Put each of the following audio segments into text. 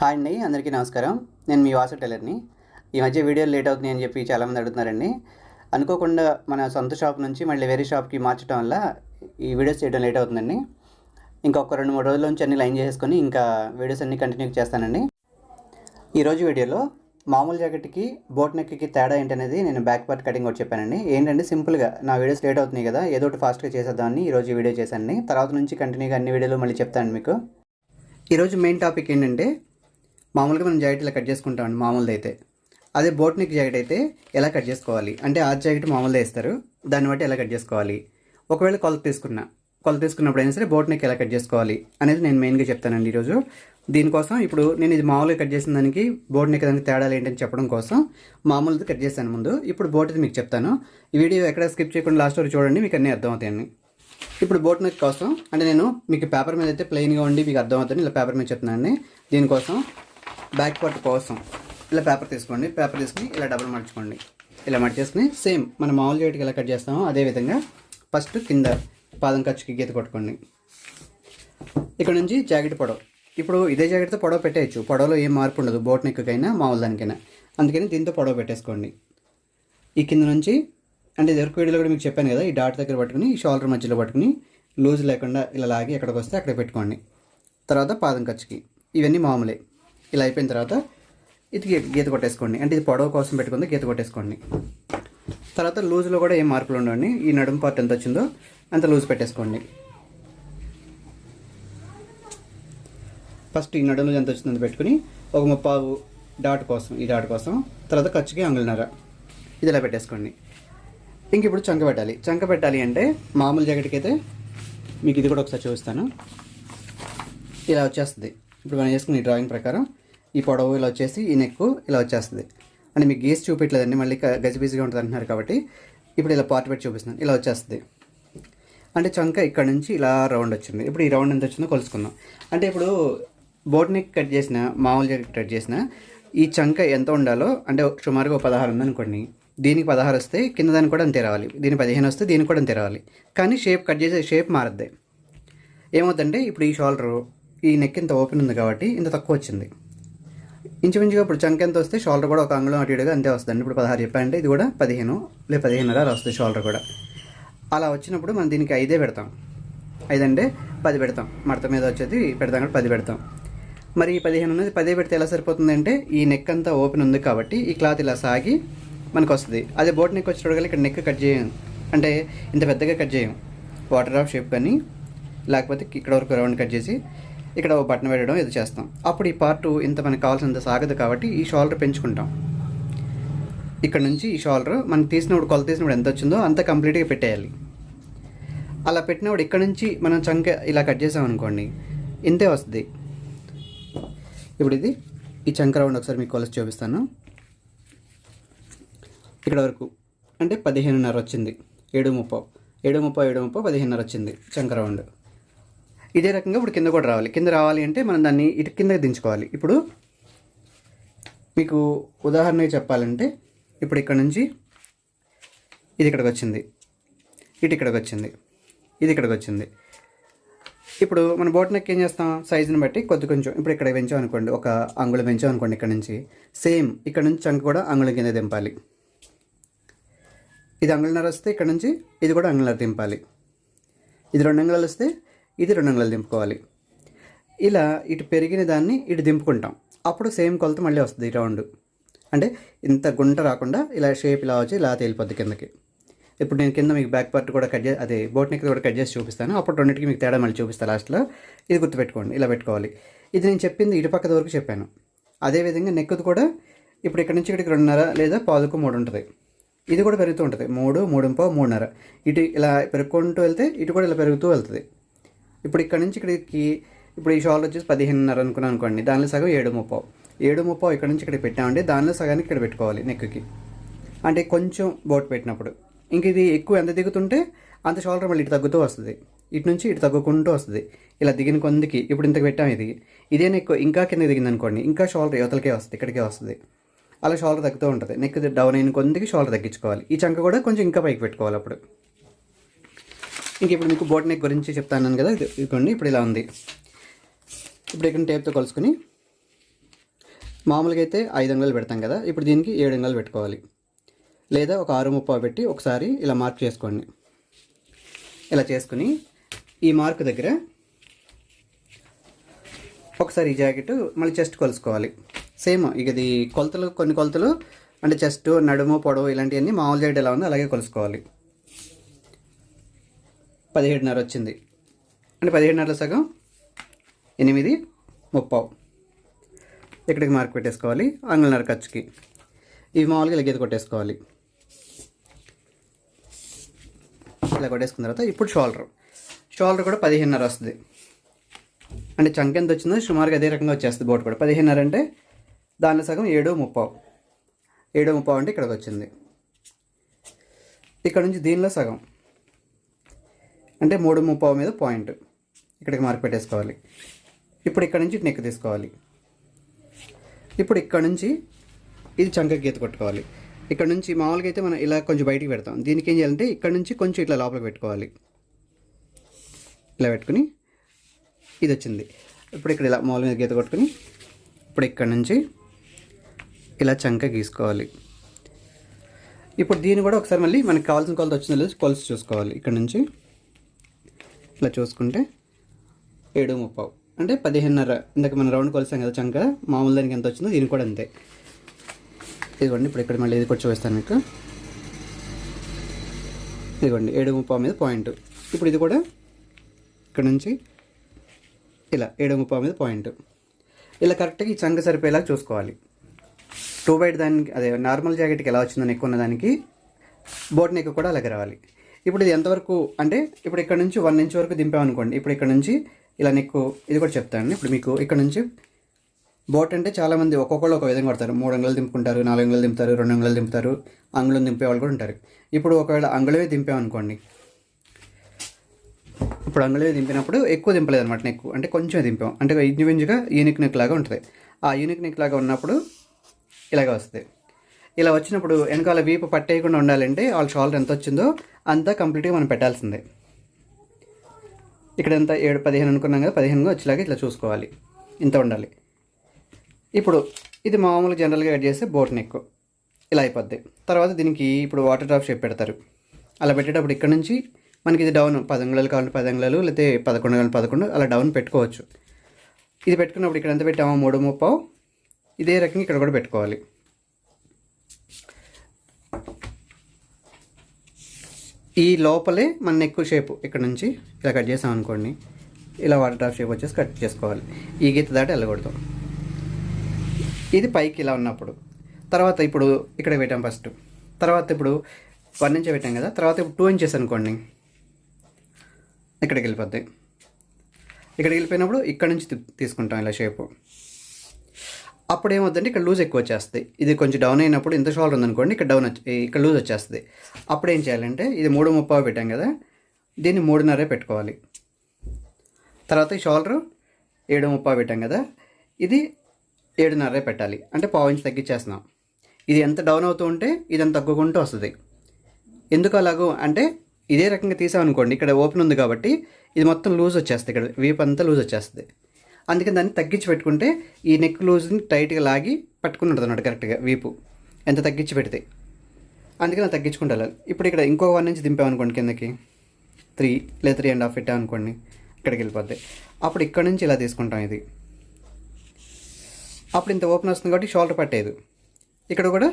Hi అండి అందరికీ నమస్కారం. నేను మీ వాసు టైలర్ని. ఈ మధ్య వీడియోలు లేట్ అవుతున్నాయి అని చెప్పి చాలామంది అడుగుతున్నారండి. అనుకోకుండా మన సొంత షాప్ నుంచి మళ్ళీ వేరే షాప్కి మార్చడం వల్ల ఈ వీడియోస్ చేయడం లేట్ అవుతుందండి. ఇంకొక రెండు మూడు రోజుల నుంచి అన్ని లైన్ చేసుకొని ఇంకా వీడియోస్ అన్ని కంటిన్యూ చేస్తానండి. ఈరోజు వీడియోలో మామూలు జాకెట్కి బోట్ నెక్కి తేడా ఏంటనేది నేను బ్యాక్ పార్ట్ కటింగ్ ఒకటి చెప్పానండి. ఏంటంటే సింపుల్గా నా వీడియోస్ లేట్ అవుతున్నాయి కదా ఏదో ఒకటి ఫాస్ట్గా చేసేద్దామని ఈరోజు వీడియో చేశానండి. తర్వాత నుంచి కంటిన్యూగా అన్ని వీడియోలు మళ్ళీ చెప్తాను మీకు. ఈరోజు మెయిన్ టాపిక్ ఏంటంటే మామూలుగా మనం జాకెట్ ఇలా కట్ చేసుకుంటామండి మామూలుది అయితే. అదే బోట్ నెక్ జాకెట్ అయితే ఎలా కట్ చేసుకోవాలి? అంటే ఆ జాకెట్ మామూలుగా వేస్తారు దాన్ని బట్టి ఎలా కట్ చేసుకోవాలి? ఒకవేళ కొలత తీసుకున్నా కొలత తీసుకున్నప్పుడు అయినా సరే బోట్ నెక్ ఎలా కట్ చేసుకోవాలి అనేది నేను మెయిన్గా చెప్తానండి ఈరోజు. దీనికోసం ఇప్పుడు నేను ఇది మామూలుగా కట్ చేసిన దానికి బోట్ నెక్ దానికి తేడాలు ఏంటని చెప్పడం కోసం మామూలుది కట్ చేశాను ముందు. ఇప్పుడు బోట్ది మీకు చెప్తాను. ఈ వీడియో ఎక్కడ స్కిప్ చేయకుండా లాస్ట్ వరకు చూడండి మీకు అన్నీ అర్థమవుతాయండి. ఇప్పుడు బోట్ నెక్ కోసం అంటే నేను మీకు పేపర్ మీద అయితే ప్లెయిన్గా ఉండి మీకు అర్థమవుతుంది ఇలా పేపర్ మీద చెప్తున్నానండి. దీనికోసం బ్యాక్ పార్ట్ కోసం ఇలా పేపర్ తీసుకోండి పేపర్ తీసుకుని ఇలా డబుల్ మడుచుకోండి. ఇలా మడిచేసుకుని సేమ్ మనం మామూలు చేయటికి ఎలా కట్ చేస్తామో అదే విధంగా ఫస్ట్ కింద పాదం ఖర్చుకి గీత కొట్టుకోండి. ఇక్కడ నుంచి జాకెట్ పొడవు. ఇప్పుడు ఇదే జాకెట్తో పొడవ పెట్టేయచ్చు. పొడవలో ఏం మార్పు ఉండదు బోట్ నెక్కకైనా మామూలు దానికైనా. అందుకని దీంతో పొడవ పెట్టేసుకోండి. ఈ కింద నుంచి అంటే ఇది వరకు వీడియోలో కూడా మీకు చెప్పాను కదా ఈ డాట్ దగ్గర పట్టుకుని ఈ షోల్డర్ మధ్యలో పట్టుకుని లూజ్ లేకుండా ఇలా లాగి ఎక్కడికి వస్తే అక్కడ పెట్టుకోండి. తర్వాత పాదం ఖర్చుకి. ఇవన్నీ మామూలే. ఇలా అయిపోయిన తర్వాత ఇది గీత కొట్టేసుకోండి. అంటే ఇది పొడవ కోసం పెట్టుకుంది గీత కొట్టేసుకోండి. తర్వాత లూజ్లో కూడా ఏం మార్పులు ఉండవండి. ఈ నడుము పార్ట్ ఎంత వచ్చిందో అంత లూజ్ పెట్టేసుకోండి. ఫస్ట్ ఈ నడుములో ఎంత వచ్చిందో అంత పెట్టుకుని ఒక ముప్పావు డాట్ కోసం ఈ డాట్ కోసం. తర్వాత ఖర్చుకి అంగులున్నర ఇది ఇలా పెట్టేసుకోండి. ఇంక ఇప్పుడు చంక పెట్టాలి. చంక పెట్టాలి అంటే మామూలు జాకెట్కి అయితే మీకు ఇది కూడా ఒకసారి చూపిస్తాను. ఇలా వచ్చేస్తుంది. ఇప్పుడు మనం చేసుకున్న ఈ డ్రాయింగ్ ప్రకారం ఈ పొడవు ఇలా వచ్చేసి ఈ నెక్ ఇలా వచ్చేస్తుంది. అంటే మీకు గీసి చూపించలేదండి మళ్ళీ గజిబిజిగా ఉంటుంది అంటున్నారు కాబట్టి ఇప్పుడు ఇలా పార్ట్ పెట్టి చూపిస్తున్నాను. ఇలా వచ్చేస్తుంది. అంటే చంక ఇక్కడ నుంచి ఇలా రౌండ్ వచ్చింది. ఇప్పుడు ఈ రౌండ్ ఎంత వచ్చిందో కొలుసుకుందాం. అంటే ఇప్పుడు బోట్ నెక్ కట్ చేసిన మామూలుగా కట్ చేసిన ఈ చంక ఎంత ఉండాలో అంటే సుమారుగా ఒక పదహారు ఉందనుకోండి దీనికి పదహారు వస్తే కింద దానికి కూడా అంతే రావాలి. దీని పదిహేను వస్తే దీనికి కూడా అంతే రావాలి. కానీ షేప్ కట్ చేసే షేప్ మారద్ది. ఏమవుతుందంటే ఇప్పుడు ఈ షోల్డరు ఈ నెక్ ఇంత ఓపెన్ ఉంది కాబట్టి ఇంత తక్కువ వచ్చింది. ఇంచుమించుగా ఇప్పుడు చంక ఎంత వస్తే షోల్డర్ కూడా ఒక అంగుళం అటు ఇటుగా అంతే వస్తుంది ఇప్పుడు పదహారు చెప్పానంటే ఇది కూడా పదిహేను లే పదిహేనున్నర వస్తుంది షోల్డర్ కూడా. అలా వచ్చినప్పుడు మనం దీనికి ఐదే పెడతాం. ఐదు అంటే పది పెడతాం. మడత మీద వచ్చేది పెడతాం కాబట్టి పది పెడతాం. మరి ఈ పదిహేను ఉన్నది పదే పెడితే ఎలా సరిపోతుంది అంటే ఈ నెక్ అంతా ఓపెన్ ఉంది కాబట్టి ఈ క్లాత్ ఇలా సాగి మనకు వస్తుంది. అదే బోట్ నెక్ వచ్చేటప్పుడు ఇక్కడ నెక్ కట్ చేయం. అంటే ఇంత పెద్దగా కట్ చేయం. వాటర్ ఆఫ్ షేప్ కానీ లేకపోతే ఇక్కడ వరకు రౌండ్ కట్ చేసి ఇక్కడ ఒక బటన్ పెట్టడం ఇది చేస్తాం. అప్పుడు ఈ పార్ట్ ఇంత మనకు కావాల్సినంత సాగదు కాబట్టి ఈ షోల్డర్ పెంచుకుంటాం. ఇక్కడ నుంచి ఈ షోల్డర్ మనం తీసినప్పుడు కొలత తీసినప్పుడు ఎంత వచ్చిందో అంత కంప్లీట్గా పెట్టేయాలి. అలా పెట్టినప్పుడు ఇక్కడ నుంచి మనం చంక ఇలా కట్ చేసాం అనుకోండి ఇంతే వస్తుంది. ఇప్పుడు ఇది ఈ చంక రౌండ్ ఒకసారి మీకు కొలసి చూపిస్తాను. ఇక్కడ వరకు అంటే పదిహేనున్నర వచ్చింది. ఏడు ముప్పో. ఏడు ముప్పో ఏడు ముప్పో పదిహేనున్నర వచ్చింది చంక రౌండ్. ఇదే రకంగా ఇప్పుడు కింద కూడా రావాలి. కింద రావాలి అంటే మనం దాన్ని ఇటు కింద దించుకోవాలి. ఇప్పుడు మీకు ఉదాహరణకి చెప్పాలంటే ఇప్పుడు ఇక్కడ నుంచి ఇది ఇక్కడికి వచ్చింది. ఇటు ఇక్కడికి వచ్చింది. ఇది ఇక్కడికి వచ్చింది. ఇప్పుడు మన బోట్ నెక్ ఏం చేస్తాం? సైజుని బట్టి కొద్ది కొంచెం ఇప్పుడు ఇక్కడ పెంచాం అనుకోండి ఒక అంగుళం పెంచాం అనుకోండి ఇక్కడ నుంచి. సేమ్ ఇక్కడ నుంచి చంక కూడా అంగుళం కింద దింపాలి. ఇది అంగుళనర వస్తే ఇక్కడ నుంచి ఇది కూడా అంగుళనర దింపాలి. ఇది రెండు అంగుళాలు వస్తే ఇది రెండు వందలు దింపుకోవాలి. ఇలా ఇటు పెరిగిన దాన్ని ఇటు దింపుకుంటాం. అప్పుడు సేమ్ కొలత మళ్ళీ వస్తుంది రౌండ్. అంటే ఇంత గుంట రాకుండా ఇలా షేప్ ఇలా వచ్చి ఇలా తేలిపోద్ది కిందకి. ఇప్పుడు నేను కింద మీకు బ్యాక్ పార్ట్ కూడా కట్ చేసి అదే బోట్ నెక్ కూడా కట్ చేసి చూపిస్తాను. అప్పుడు రెండింటికి మీకు తేడా మళ్ళీ చూపిస్తాను లాస్ట్లో. ఇది గుర్తుపెట్టుకోండి ఇలా పెట్టుకోవాలి. ఇది నేను చెప్పింది ఇటుపక్కది వరకు చెప్పాను. అదేవిధంగా నెక్కుది కూడా ఇప్పుడు ఇక్కడ నుంచి ఇక్కడికి రెండున్నర లేదా పాదుకు మూడు ఉంటుంది. ఇది కూడా పెరుగుతూ ఉంటుంది. మూడు మూడు మూడున్నర. ఇటు ఇలా పెరుగుకుంటూ వెళ్తే ఇటు కూడా ఇలా పెరుగుతూ వెళ్తుంది. ఇప్పుడు ఇక్కడ నుంచి ఇక్కడికి ఇప్పుడు ఈ షాల్ వచ్చేసి పదిహేనున్నర అనుకున్నాను అనుకోండి దానిలో సగం ఏడు ముప్పావు. ఏడు ముప్పావు ఇక్కడ నుంచి ఇక్కడ పెట్టామండి దానిలో సగానికి ఇక్కడ పెట్టుకోవాలి నెక్కి అంటే కొంచెం బోట్ పెట్టినప్పుడు. ఇంక ఇది ఎక్కువ ఎంత దిగుతుంటే అంత షోల్డర్ మళ్ళీ ఇటు తగ్గుతూ వస్తుంది. ఇటు నుంచి ఇటు తగ్గుకుంటూ వస్తుంది. ఇలా దిగిన కొందికి ఇప్పుడు ఇంతకు పెట్టాం ఇది. ఇదే నెక్ ఇంకా కింద దిగింది అనుకోండి ఇంకా షోల్డర్ యువతలకే వస్తుంది ఇక్కడికే వస్తుంది. అలా షోల్డర్ తగ్గుతూ ఉంటుంది. నెక్ డౌన్ అయిన కొందికి షోల్డర్ తగ్గించుకోవాలి. ఈ చంక కూడా కొంచెం ఇంకా పైకి పెట్టుకోవాలి అప్పుడు. ఇంక ఇప్పుడు మీకు బోట్ నెక్ గురించి చెప్తాను కదా ఇదిగోండి ఇప్పుడు ఇలా ఉంది. ఇప్పుడు ఇక్కడ టేప్తో కలుసుకుని మామూలుగా అయితే ఐదు అంగుళాలు పెడతాం కదా ఇప్పుడు దీనికి ఏడు అంగుళాలు పెట్టుకోవాలి. లేదా ఒక ఆరు ముప్ప పెట్టి ఒకసారి ఇలా మార్క్ చేసుకోండి. ఇలా చేసుకుని ఈ మార్క్ దగ్గర ఒకసారి ఈ జాకెట్ మళ్ళీ చెస్ట్ కొలుసుకోవాలి. సేమ్ ఇక ఇది కొలతలు కొన్ని కొలతలు అంటే చెస్ట్ నడుము పొడవు ఇలాంటివన్నీ మామూలు జాకెట్ ఎలా ఉందో అలాగే కొలుసుకోవాలి. పదిహేడున్నర వచ్చింది. అంటే పదిహేడున్నరలో సగం ఎనిమిది ముప్పావు. ఇక్కడికి మార్క్ పెట్టేసుకోవాలి? అంగుళన్నర ఖర్చుకి. ఇవి మామూలుగా ఇలా గీత కొట్టేసుకోవాలి. ఇలా కొట్టేసుకున్న తర్వాత ఇప్పుడు షోల్డర్. షోల్డర్ కూడా పదిహేనున్నర వస్తుంది. అంటే చంక ఎంత వచ్చిందో సుమారుగా అదే రకంగా వచ్చేస్తుంది బోట్ కూడా. పదిహేనున్నర అంటే దానిలో సగం ఏడు ముప్పావు. ఏడు ముప్పావు అంటే ఇక్కడికి వచ్చింది. ఇక్కడ నుంచి దీనిలో సగం. అంటే మూడు ముప్పావు మీద పాయింట్. ఇక్కడికి మార్క్ పెట్టేసుకోవాలి. ఇప్పుడు ఇక్కడ నుంచి నెక్ తీసుకోవాలి. ఇప్పుడు ఇక్కడ నుంచి ఇది చంక గీత కొట్టుకోవాలి. ఇక్కడ నుంచి మామూలుగా అయితే మనం ఇలా కొంచెం బయటికి పెడతాం. దీనికి ఏం చేయాలంటే ఇక్కడ నుంచి కొంచెం ఇట్లా లోపలికి పెట్టుకోవాలి. ఇలా పెట్టుకుని ఇది వచ్చింది. ఇప్పుడు ఇక్కడ ఇలా మామూలు మీద గీత కొట్టుకుని ఇప్పుడు ఇక్కడ నుంచి ఇలా చంక గీసుకోవాలి. ఇప్పుడు దీన్ని కూడా ఒకసారి మళ్ళీ మనకి కావాల్సిన కొలత వచ్చిందో లేదో కొలుసు చూసుకోవాలి. ఇక్కడ నుంచి ఇలా చూసుకుంటే ఏడు ముప్పావు. అంటే పదిహేనున్నర ఇందాక మనం రౌండ్ కొలిసాం కదా చంక మామూలు దానికి ఎంత వచ్చిందో దీనికి కూడా అంతే. ఇదిగోండి ఇప్పుడు ఇక్కడ మళ్ళీ ఇది కూడా చూపిస్తాను మీకు. ఇదిగోండి ఏడు ముప్పావు మీద పాయింట్. ఇప్పుడు ఇది కూడా ఇక్కడ నుంచి ఇలా ఏడు ముప్పావు మీద పాయింట్. ఇలా కరెక్ట్గా ఈ చంక సరిపోయేలా చూసుకోవాలి. టూ బైట్ దానికి అదే నార్మల్ జాకెట్కి ఎలా వచ్చిందో నెక్ ఉన్న దానికి బోట్ నెక్ కూడా అలాగే రావాలి. ఇప్పుడు ఇది ఎంతవరకు అంటే ఇప్పుడు ఇక్కడ నుంచి వన్ ఇంచ్ వరకు దింపామనుకోండి ఇప్పుడు ఇక్కడ నుంచి ఇలా నీకు ఇది కూడా చెప్తాను ఇప్పుడు మీకు ఇక్కడ నుంచి బోట్ అంటే చాలామంది ఒక్కొక్కళ్ళు ఒక విధంగా కొడతారు. మూడు అంగుళాలు దింపుకుంటారు నాలుగు అంగుళాలు దింపుతారు రెండు అంగుళాలు దింపుతారు అంగుళం దింపే వాళ్ళు కూడా ఉంటారు. ఇప్పుడు ఒకవేళ అంగుళమే దింపామనుకోండి ఇప్పుడు అంగుళమే దింపినప్పుడు ఎక్కువ దింపలేదు అనమాట నెక్ అంటే కొంచెం దింపాం. అంటే ఇంచుమించుగా యూనిక్ నెక్ లాగా ఉంటుంది. ఆ యూనిక్ నెక్ లాగా ఉన్నప్పుడు ఇలాగ వస్తుంది. ఇలా వచ్చినప్పుడు వెనకాల వీపు పట్టేయకుండా ఉండాలంటే వాళ్ళ షోల్డర్ ఎంత వచ్చిందో అంతా కంప్లీట్గా మనం పెట్టాల్సిందే. ఇక్కడ ఎంత? ఏడు పదిహేను అనుకున్నాం కదా పదిహేనుగా వచ్చేలాగా ఇట్లా చూసుకోవాలి. ఇంత ఉండాలి. ఇప్పుడు ఇది మామూలు జనరల్గా యాడ్ చేస్తే బోట్ నెక్. ఇలా అయిపోద్ది. తర్వాత దీనికి ఇప్పుడు వాటర్ డ్రాప్ షేప్ పెడతారు. అలా పెట్టేటప్పుడు ఇక్కడ నుంచి మనకి ఇది డౌన్. పది అంగుళాలు కావాలంటే పది అంగుళాలు లేకపోతే పదకొండు కావాలి పదకొండు అలా డౌన్ పెట్టుకోవచ్చు. ఇది పెట్టుకున్నప్పుడు ఇక్కడ ఎంత పెట్టామో? మూడు ముప్పావు ఇదే రకంగా ఇక్కడ కూడా పెట్టుకోవాలి. ఈ లోపలే మన ఎక్కువ షేప్ ఇక్కడ నుంచి ఇలా కట్ చేసాం అనుకోండి ఇలా వాటర్ డ్రాప్ షేప్ వచ్చేసి కట్ చేసుకోవాలి. ఈ గీత దాటి వెళ్ళకూడదు. ఇది పైకి ఇలా ఉన్నప్పుడు. తర్వాత ఇప్పుడు ఇక్కడ పెట్టాం ఫస్ట్ తర్వాత ఇప్పుడు వన్ ఇంచ్ పెట్టాం కదా తర్వాత ఇప్పుడు టూ ఇంచెస్ అనుకోండి. ఇక్కడికి వెళ్ళిపోద్ది. ఇక్కడికి వెళ్ళిపోయినప్పుడు ఇక్కడ నుంచి తీసుకుంటాం ఇలా షేపు అప్పుడు ఏమవుతుందంటే ఇక్కడ లూజ్ ఎక్కువ వచ్చేస్తుంది. ఇది కొంచెం డౌన్ అయినప్పుడు ఇంత షోల్డర్ ఉందనుకోండి ఇక్కడ డౌన్ వచ్చి ఇక్కడ లూజ్ వచ్చేస్తుంది. అప్పుడు ఏం చేయాలంటే ఇది మూడు ముప్పై పెట్టాం కదా దీన్ని మూడున్నరే పెట్టుకోవాలి. తర్వాత ఈ షోల్డర్ ఏడు ముప్పై పెట్టాం కదా ఇది ఏడున్నరే పెట్టాలి. అంటే పావు ఇంచ్ తగ్గించేస్తున్నాం. ఇది ఎంత డౌన్ అవుతూ ఉంటే ఇది అంత తగ్గుకుంటూ వస్తుంది. ఎందుకు అలాగూ? అంటే ఇదే రకంగా తీసామనుకోండి ఇక్కడ ఓపెన్ ఉంది కాబట్టి ఇది మొత్తం లూజ్ వచ్చేస్తుంది ఇక్కడ వీప్ అంతా లూజ్ వచ్చేస్తుంది. అందుకని దాన్ని తగ్గించి పెట్టుకుంటే ఈ నెక్ లూజ్ని టైట్గా లాగి పట్టుకుని ఉంటుంది అన్నమాట కరెక్ట్గా వీపు. ఎంత తగ్గించి పెడితే. అందుకని అది తగ్గించుకుంటూ వెళ్ళాలి. ఇప్పుడు ఇక్కడ ఇంకో వన్ నుంచి దింపామనుకోండి కిందకి. త్రీ లేదా త్రీ అండ్ హాఫ్ పెట్టామనుకోండి ఇక్కడికి వెళ్ళిపోద్ది. అప్పుడు ఇక్కడ నుంచి ఇలా తీసుకుంటాం ఇది. అప్పుడు ఇంత ఓపెన్ వస్తుంది కాబట్టి షోల్డర్ పట్టేది ఇక్కడ కూడా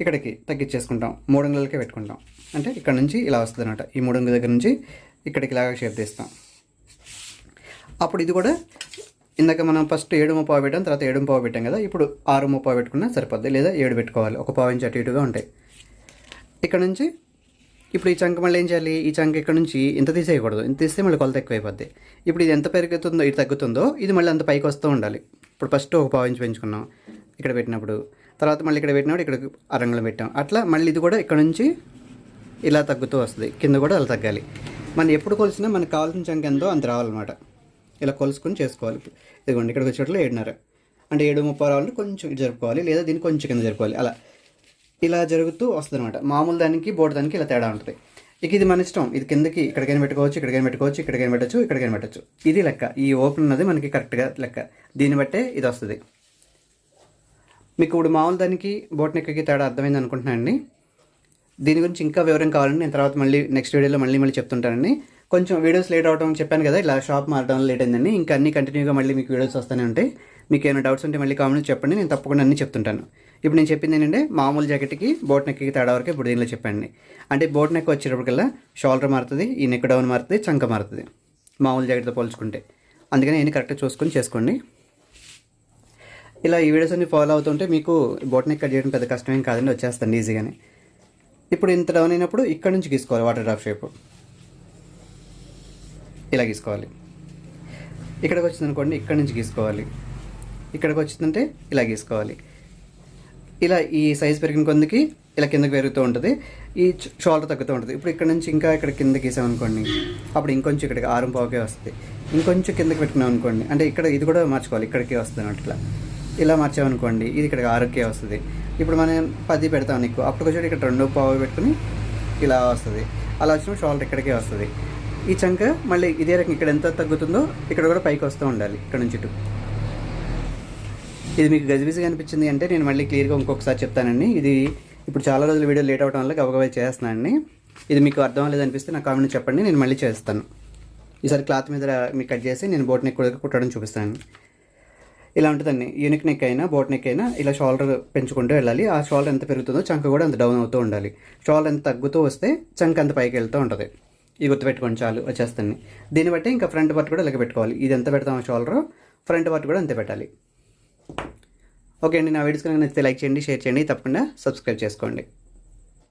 ఇక్కడికి తగ్గించేసుకుంటాం. మూడు వందలకే పెట్టుకుంటాం. అంటే ఇక్కడ నుంచి ఇలా వస్తుంది అనమాట ఈ మూడు దగ్గర నుంచి ఇక్కడికి ఇలాగ షేప్ తీస్తాం. అప్పుడు ఇది కూడా ఇందాక మనం ఫస్ట్ ఏడు ముప్పావు పెట్టాం తర్వాత ఏడు ముప్పావు పెట్టాం కదా ఇప్పుడు ఆరు ముప్పావు పెట్టుకున్నా సరిపోద్ది. లేదా ఏడు పెట్టుకోవాలి. ఒక పావు ఇంచు అటు ఇటుగా ఉంటాయి. ఇక్కడ నుంచి ఇప్పుడు ఈ చంక మళ్ళీ ఏం చేయాలి? ఈ చంక ఇక్కడ నుంచి ఇంత తీసేయకూడదు. ఇంత తీస్తే మళ్ళీ కొలత ఎక్కువైపోద్ది. ఇప్పుడు ఇది ఎంత పెరుగుతుందో ఇది తగ్గుతుందో ఇది మళ్ళీ అంత పైకి వస్తూ ఉండాలి. ఇప్పుడు ఫస్ట్ ఒక పావు ఇంచు పెంచుకున్నాం ఇక్కడ పెట్టినప్పుడు. తర్వాత మళ్ళీ ఇక్కడ పెట్టినప్పుడు ఇక్కడ అరంగులు పెట్టాం. అట్లా మళ్ళీ ఇది కూడా ఇక్కడ నుంచి ఇలా తగ్గుతూ వస్తుంది. కింద కూడా అలా తగ్గాలి. మనం ఎప్పుడు కొలిసినా మనకు కావాల్సిన చంక ఎంతో అంత రావాలన్నమాట. ఇలా కొలుసుకొని చేసుకోవాలి. ఇదిగోండి ఇక్కడికి వచ్చేట్లు ఏడున్నర. అంటే ఏడు ముప్పై రావాలంటే కొంచెం జరుపుకోవాలి లేదా దీన్ని కొంచెం కింద జరుపుకోవాలి. అలా. ఇలా జరుగుతూ వస్తుంది అనమాట మామూలు దానికి బోర్డు దానికి ఇలా తేడా ఉంటుంది. ఇక ఇది మన ఇష్టం. ఇది కిందకి ఇక్కడికైనా పెట్టుకోవచ్చు ఇక్కడికైనా పెట్టుకోవచ్చు ఇక్కడికైనా పెట్టచ్చు ఇక్కడికైనా పెట్టచ్చు. ఇది లెక్క. ఈ ఓపెన్ ఉన్నది మనకి కరెక్ట్గా లెక్క. దీన్ని బట్టే ఇది వస్తుంది. మీకు ఇప్పుడు మామూలు దానికి బోట్ నెక్కి తేడా అర్థమైంది అనుకుంటున్నాను అండి దీని గురించి ఇంకా వివరం కావాలండి నేను తర్వాత మళ్ళీ నెక్స్ట్ వీడియోలో మళ్ళీ మళ్ళీ చెప్తుంటానండి. కొంచెం వీడియోస్ లేట్ అవడం చెప్పాను కదా ఇలా షాప్ మారడం లేట్ అయిందండి ఇంకా అన్ని కంటిన్యూగా మళ్ళీ మీకు వీడియోస్ వస్తూనే ఉంటాయి. మీకు ఏమైనా డౌట్స్ ఉంటే మళ్ళీ కామెంట్ చెప్పండి నేను తప్పకుండా అన్ని చెప్తుంటాను. ఇప్పుడు నేను చెప్పింది ఏంటంటే మామూలు జాకెట్కి బోట్ నెక్కి తేడా వరకు ఇప్పుడు దీనిలో చెప్పండి. అంటే బోట్ నెక్ వచ్చేటప్పటికల్లా షోల్డర్ మారుతుంది ఈ నెక్ డౌన్ మారుతుంది చంక మారుతుంది మామూలు జాకెట్తో పోల్చుకుంటే. అందుకని నేను కరెక్ట్గా చూసుకొని చేసుకోండి. ఇలా ఈ వీడియోస్ అన్ని ఫాలో అవుతుంటే మీకు బోట్ నెక్ కట్ చేయడం పెద్ద కష్టమేం కాదండి వచ్చేస్తుంది ఈజీగానే ఇప్పుడు ఇంత డౌన్ అయినప్పుడు ఇక్కడ నుంచి గీసుకోవాలి వాటర్ డ్రాప్ షేప్ ఇలా గీసుకోవాలి. ఇక్కడికి వచ్చింది అనుకోండి ఇక్కడ నుంచి గీసుకోవాలి. ఇక్కడికి వచ్చిందంటే ఇలా గీసుకోవాలి. ఇలా ఈ సైజ్ పెరిగిన కొందికి ఇలా కిందకి పెరుగుతూ ఉంటుంది. ఈ షోల్డర్ తగ్గుతూ ఉంటుంది. ఇప్పుడు ఇక్కడ నుంచి ఇంకా ఇక్కడ కింద గీసామనుకోండి అప్పుడు ఇంకొంచెం ఇక్కడికి ఆరం పావుకే వస్తుంది. ఇంకొంచెం కిందకి పెట్టుకున్నాం అనుకోండి అంటే ఇక్కడ ఇది కూడా మార్చుకోవాలి ఇక్కడికే వస్తుంది అట్లా ఇలా. మార్చామనుకోండి ఇది ఇక్కడికి ఆరుకే వస్తుంది. ఇప్పుడు మనం పది పెడతాం నీకు అప్పుడు వచ్చి ఇక్కడ రెండు పావు పెట్టుకుని ఇలా వస్తుంది. అలా వచ్చినప్పుడు షోల్డర్ ఇక్కడికే వస్తుంది. ఈ చంక మళ్ళీ ఇదే రకం ఇక్కడ ఎంత తగ్గుతుందో ఇక్కడ కూడా పైకి వస్తూ ఉండాలి ఇక్కడ నుంచి ఇటు. ఇది మీకు గజిబిజిగా అనిపించింది అంటే నేను మళ్ళీ క్లియర్గా ఇంకొకసారి చెప్తానండి. ఇది ఇప్పుడు చాలా రోజులు వీడియో లేట్ అవడం వల్ల గబగబా చేస్తున్నానండి. ఇది మీకు అర్థం లేదనిపిస్తే అనిపిస్తే నా కామెంట్ చెప్పండి నేను మళ్ళీ చేస్తాను. ఈసారి క్లాత్ మీద మీకు కట్ చేసి నేను బోట్ నెక్ కుట్టడం చూపిస్తాను. ఇలా ఉంటుందండి. యూనిక్ నెక్ అయినా బోట్ నెక్ అయినా ఇలా షోల్డర్ పెంచుకుంటూ వెళ్ళాలి. ఆ షోల్డర్ ఎంత పెరుగుతుందో చంక కూడా అంత డౌన్ అవుతూ ఉండాలి. షోల్డర్ ఎంత తగ్గుతూ వస్తే చంక అంత పైకి వెళ్తూ ఉంటుంది. ఇది గుర్తుపెట్టుకోండి చాలు వచ్చేస్తుంది. దీన్ని బట్టి ఇంకా ఫ్రంట్ పార్ట్ కూడా లెక్క పెట్టుకోవాలి. ఇది ఎంత పెడతామో షోల్డర్ ఫ్రంట్ పార్ట్ కూడా అంతే పెట్టాలి. ఓకే అండి నా వీడియోస్ కనుక నచ్చితే లైక్ చేయండి షేర్ చేయండి తప్పకుండా సబ్స్క్రైబ్ చేసుకోండి.